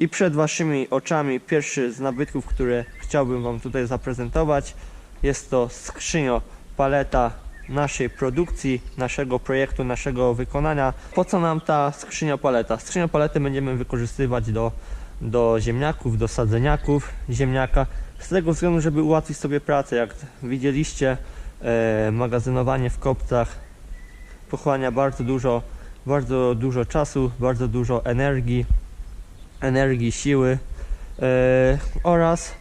I przed waszymi oczami pierwszy z nabytków, które chciałbym wam tutaj zaprezentować jest to skrzynio paleta naszej produkcji, naszego projektu, naszego wykonania. Po co nam ta skrzynio paleta? Skrzynio paletę będziemy wykorzystywać do, do ziemniaków, do sadzeniaków ziemniaka. Z tego względu, żeby ułatwić sobie pracę. Jak widzieliście, e, magazynowanie w kopcach pochłania bardzo dużo, bardzo dużo czasu, bardzo dużo energii, energii, siły e, oraz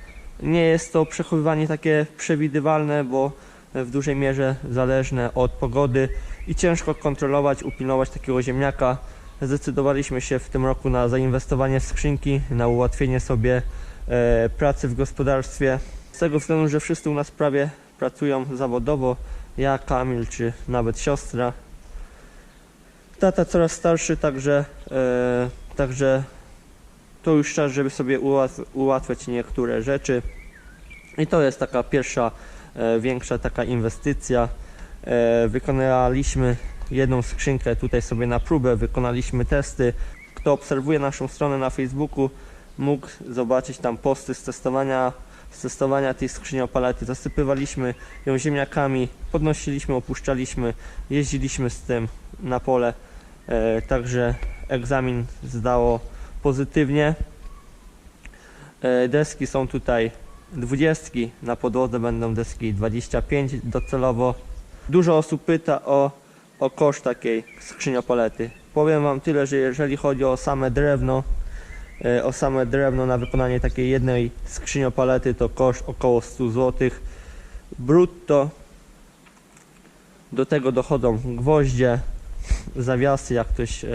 nie jest to przechowywanie takie przewidywalne, bo w dużej mierze zależne od pogody i ciężko kontrolować, upilnować takiego ziemniaka. Zdecydowaliśmy się w tym roku na zainwestowanie w skrzynki, na ułatwienie sobie e, pracy w gospodarstwie. Z tego względu, że wszyscy u nas prawie pracują zawodowo, ja, Kamil czy nawet siostra. Tata coraz starszy, także, e, także to już czas, żeby sobie ułat- ułatwiać niektóre rzeczy. I to jest taka pierwsza e, większa taka inwestycja. E, wykonaliśmy jedną skrzynkę tutaj sobie na próbę, wykonaliśmy testy. Kto obserwuje naszą stronę na Facebooku, mógł zobaczyć tam posty z testowania, z testowania tej skrzyni opalety. Zasypywaliśmy ją ziemniakami, podnosiliśmy, opuszczaliśmy, jeździliśmy z tym na pole. E, także egzamin zdało pozytywnie. E, Deski są tutaj 20, na podłodze będą deski 25 docelowo. Dużo osób pyta o, o koszt takiej skrzyniopalety. Powiem Wam tyle, że jeżeli chodzi o same drewno, e, o same drewno na wykonanie takiej jednej skrzyniopalety to koszt około 100 zł brutto. Do tego dochodzą gwoździe, zawiasy, jak ktoś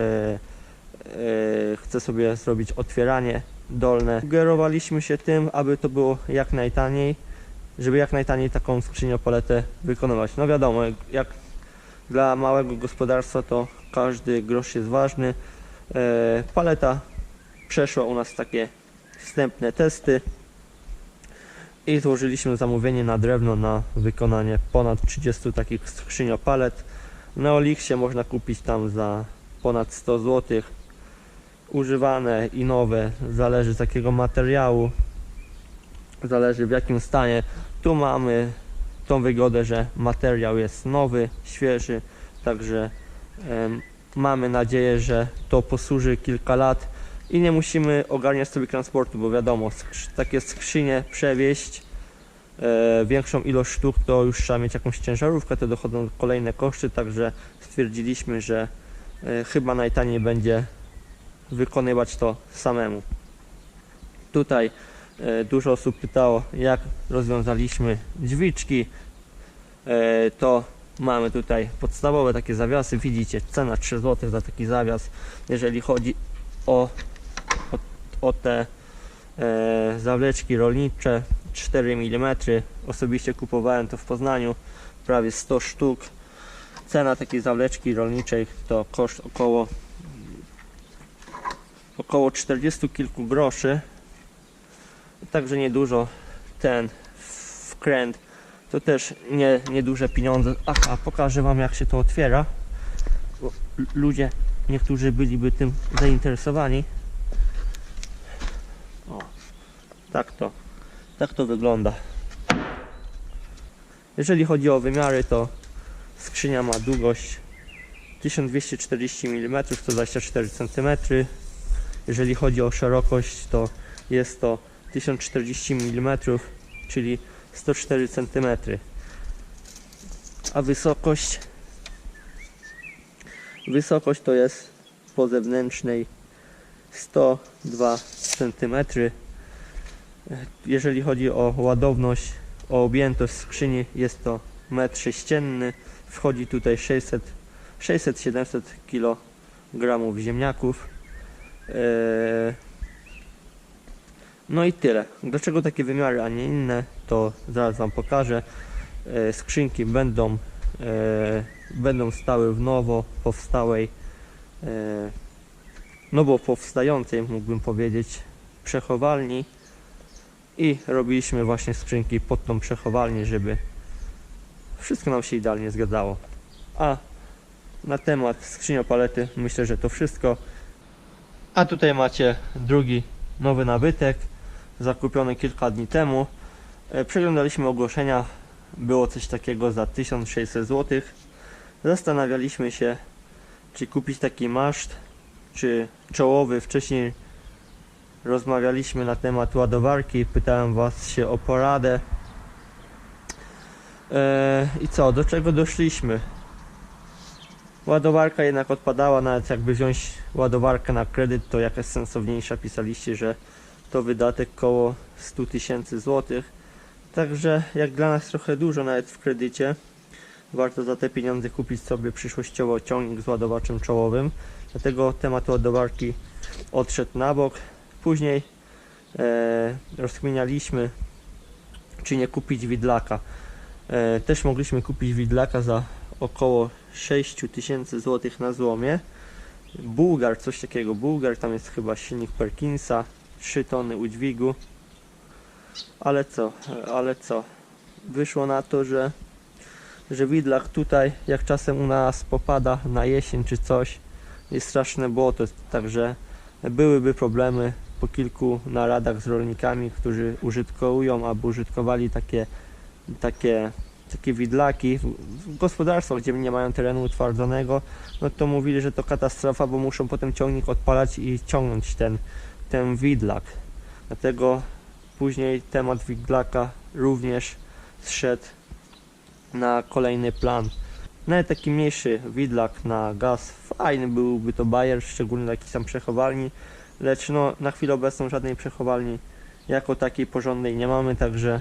e, chce sobie zrobić otwieranie dolne. Sugerowaliśmy się tym, aby to było jak najtaniej, żeby jak najtaniej taką skrzyniopaletę wykonywać. No wiadomo, jak dla małego gospodarstwa to każdy grosz jest ważny. E, paleta przeszła u nas takie wstępne testy i złożyliśmy zamówienie na drewno na wykonanie ponad 30 takich skrzyniopalet. Na Oliksie można kupić tam za ponad 100 zł. Używane i nowe, zależy z jakiego materiału, zależy w jakim stanie. Tu mamy tą wygodę, że materiał jest nowy, świeży, także mamy nadzieję, że to posłuży kilka lat i nie musimy ogarniać sobie transportu, bo wiadomo, skrz- takie skrzynie przewieźć e, większą ilość sztuk, to już trzeba mieć jakąś ciężarówkę, to dochodzą kolejne koszty, także stwierdziliśmy, że e, chyba najtaniej będzie wykonywać to samemu. Tutaj e, dużo osób pytało, jak rozwiązaliśmy drzwiczki. E, to mamy tutaj podstawowe takie zawiasy. Widzicie, cena 3 zł za taki zawias. Jeżeli chodzi o, o, o te e, zawleczki rolnicze 4 mm. Osobiście kupowałem to w Poznaniu, prawie 100 sztuk. Cena takiej zawleczki rolniczej to koszt około około 40 kilku groszy. Także niedużo ten wkręt to też nie, nieduże pieniądze. Aha, pokażę Wam jak się to otwiera. Bo ludzie, niektórzy byliby tym zainteresowani. O, tak to, tak to wygląda. Jeżeli chodzi o wymiary, to skrzynia ma długość 1240 mm, 124 cm. Jeżeli chodzi o szerokość, to jest to 1040 mm, czyli 104 cm. A wysokość wysokość to jest po zewnętrznej 102 cm. Jeżeli chodzi o ładowność, o objętość skrzyni, jest to metr sześcienny. Wchodzi tutaj 600 600-700 kg ziemniaków. Eee, No i tyle. Dlaczego takie wymiary, a nie inne, to zaraz Wam pokażę. Eee, Skrzynki będą, eee, będą stały w nowo powstałej, eee, nowo powstającej, mógłbym powiedzieć, przechowalni. I robiliśmy właśnie skrzynki pod tą przechowalnię, żeby wszystko nam się idealnie zgadzało. A na temat skrzyniopalety myślę, że to wszystko. A tutaj macie drugi nowy nabytek, zakupiony kilka dni temu. E, Przeglądaliśmy ogłoszenia, było coś takiego za 1600 zł. Zastanawialiśmy się, czy kupić taki maszt, czy czołowy. Wcześniej rozmawialiśmy na temat ładowarki, pytałem Was się o poradę. E, I co, do czego doszliśmy? Ładowarka jednak odpadała, nawet jakby wziąć ładowarkę na kredyt, to jakaś sensowniejsza. Pisaliście, że to wydatek koło 100 tysięcy złotych. Także jak dla nas trochę dużo nawet w kredycie. Warto za te pieniądze kupić sobie przyszłościowo ciągnik z ładowaczem czołowym. Dlatego temat ładowarki odszedł na bok. Później e, rozkminialiśmy, czy nie kupić widlaka. E, też mogliśmy kupić widlaka za około 6 tysięcy złotych na złomie. Bułgar, coś takiego. Bułgar, tam jest chyba silnik Perkinsa, 3 tony udźwigu. Ale co, ale co? Wyszło na to, że, że widlak tutaj, jak czasem u nas popada na jesień czy coś, jest straszne błoto, także byłyby problemy po kilku naradach z rolnikami, którzy użytkują albo użytkowali takie, takie, takie widlaki w, gospodarstwach, gdzie nie mają terenu utwardzonego, no to mówili, że to katastrofa, bo muszą potem ciągnik odpalać i ciągnąć ten, ten widlak. Dlatego później temat widlaka również zszedł na kolejny plan. Nawet taki mniejszy widlak na gaz, fajny byłby to Bayer, szczególnie taki sam przechowalni, lecz no na chwilę obecną żadnej przechowalni jako takiej porządnej nie mamy, także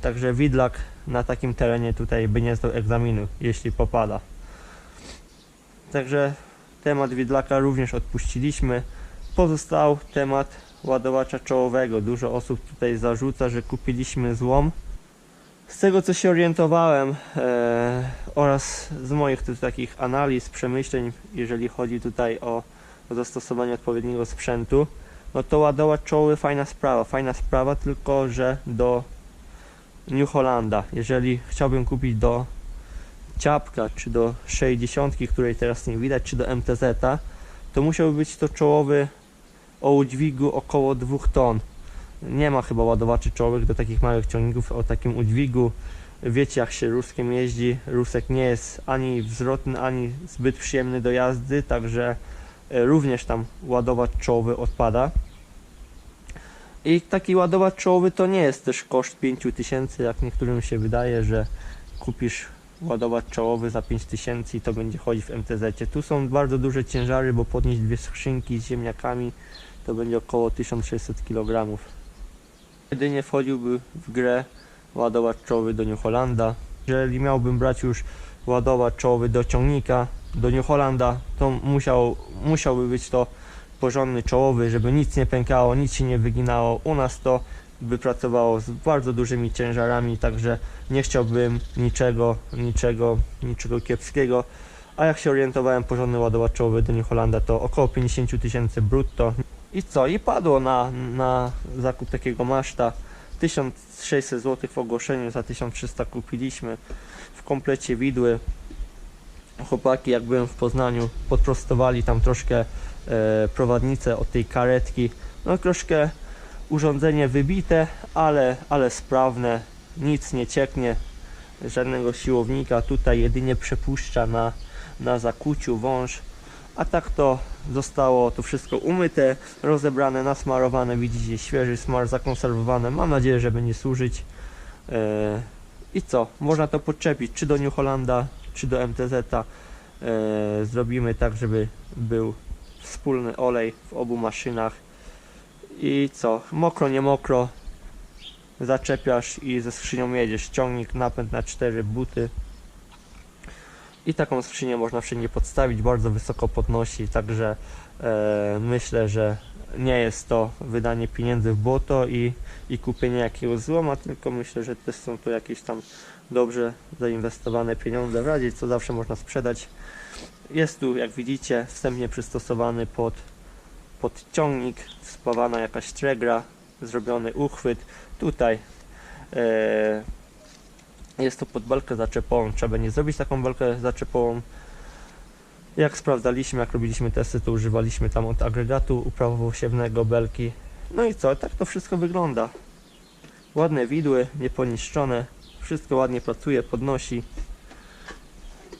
także widlak na takim terenie tutaj by nie zdał egzaminu, jeśli popada. Także temat widlaka również odpuściliśmy. Pozostał temat ładowacza czołowego. Dużo osób tutaj zarzuca, że kupiliśmy złom. Z tego co się orientowałem e, oraz z moich tu takich analiz, przemyśleń, jeżeli chodzi tutaj o, o zastosowanie odpowiedniego sprzętu, no to ładowacz czołowy fajna sprawa, fajna sprawa, tylko że do New Hollanda, jeżeli chciałbym kupić do ciapka, czy do 60, której teraz nie widać, czy do MTZ, to musiałby być to czołowy o udźwigu około 2 ton. Nie ma chyba ładowaczy czołowych do takich małych ciągników o takim udźwigu. Wiecie jak się ruskiem jeździ. Rusek nie jest ani wzrotny, ani zbyt przyjemny do jazdy, także e, również tam ładowacz czołowy odpada. I taki ładowacz czołowy to nie jest też koszt 5000, jak niektórym się wydaje, że kupisz ładowacz czołowy za 5000 i to będzie chodzić w MTZ. Tu są bardzo duże ciężary, bo podnieść dwie skrzynki z ziemniakami to będzie około 1600 kg. Jedynie wchodziłby w grę ładowacz czołowy do New. Jeżeli miałbym brać już ładowacz czołowy do ciągnika, do New to musiał, musiałby być to porządny czołowy, żeby nic nie pękało, nic się nie wyginało. U nas to by pracowało z bardzo dużymi ciężarami, także nie chciałbym niczego, niczego, niczego kiepskiego. A jak się orientowałem, porządny ładowacz czołowy do New Hollanda to około 50 000 tysięcy brutto. I co? I padło na, na zakup takiego maszta. 1600 zł w ogłoszeniu, za 1300 kupiliśmy w komplecie widły. Chłopaki, jak byłem w Poznaniu, podprostowali tam troszkę e, prowadnicę od tej karetki. No troszkę urządzenie wybite, ale, ale sprawne, nic nie cieknie, żadnego siłownika. Tutaj jedynie przepuszcza na, na zakuciu wąż. A tak to zostało to wszystko umyte, rozebrane, nasmarowane, widzicie świeży smar, zakonserwowane, mam nadzieję, że będzie służyć. Eee, i co, można to podczepić. Czy do New Hollanda, czy do MTZ eee, zrobimy tak, żeby był wspólny olej w obu maszynach. I co, mokro nie mokro zaczepiasz i ze skrzynią jedziesz, ciągnik, napęd na cztery buty. I taką skrzynię można wszędzie podstawić, bardzo wysoko podnosi, także e, myślę, że nie jest to wydanie pieniędzy w błoto i, i kupienie jakiegoś złoma, tylko myślę, że też są to jakieś tam dobrze zainwestowane pieniądze w razie, co zawsze można sprzedać. Jest tu, jak widzicie, wstępnie przystosowany pod, pod ciągnik, spawana jakaś tregra, zrobiony uchwyt. Tutaj e, jest to pod belkę zaczepową. Trzeba będzie zrobić taką belkę zaczepową. Jak sprawdzaliśmy, jak robiliśmy testy, to używaliśmy tam od agregatu uprawowosiewnego belki. No i co, tak to wszystko wygląda. Ładne widły, nieponiszczone, wszystko ładnie pracuje, podnosi.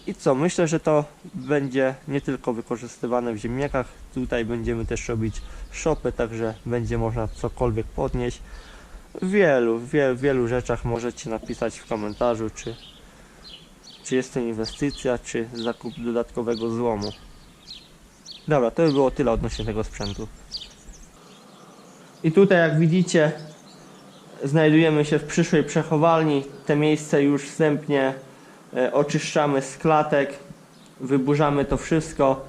I co, myślę, że to będzie nie tylko wykorzystywane w ziemniakach, tutaj będziemy też robić szopy, także będzie można cokolwiek podnieść. W wielu, wie, wielu rzeczach możecie napisać w komentarzu, czy, czy jest to inwestycja, czy zakup dodatkowego złomu. Dobra, to by było tyle odnośnie tego sprzętu. I tutaj jak widzicie znajdujemy się w przyszłej przechowalni. Te miejsce już wstępnie e, oczyszczamy z klatek, wyburzamy to wszystko.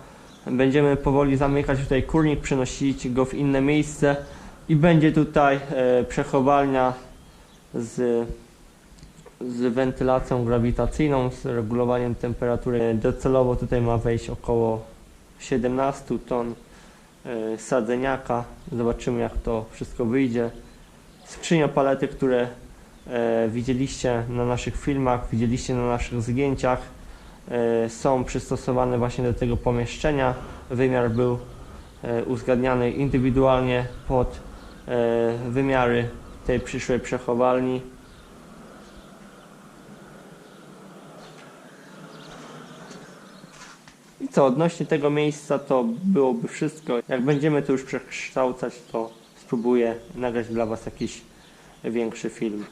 Będziemy powoli zamykać tutaj kurnik, przenosić go w inne miejsce i będzie tutaj e, przechowalnia z, z wentylacją grawitacyjną, z regulowaniem temperatury. Docelowo tutaj ma wejść około 17 ton e, sadzeniaka. Zobaczymy jak to wszystko wyjdzie. Skrzynia palety, które e, widzieliście na naszych filmach, widzieliście na naszych zdjęciach, e, są przystosowane właśnie do tego pomieszczenia. Wymiar był e, uzgadniany indywidualnie pod wymiary tej przyszłej przechowalni. I co, odnośnie tego miejsca to byłoby wszystko. Jak będziemy to już przekształcać, to spróbuję nagrać dla Was jakiś większy film.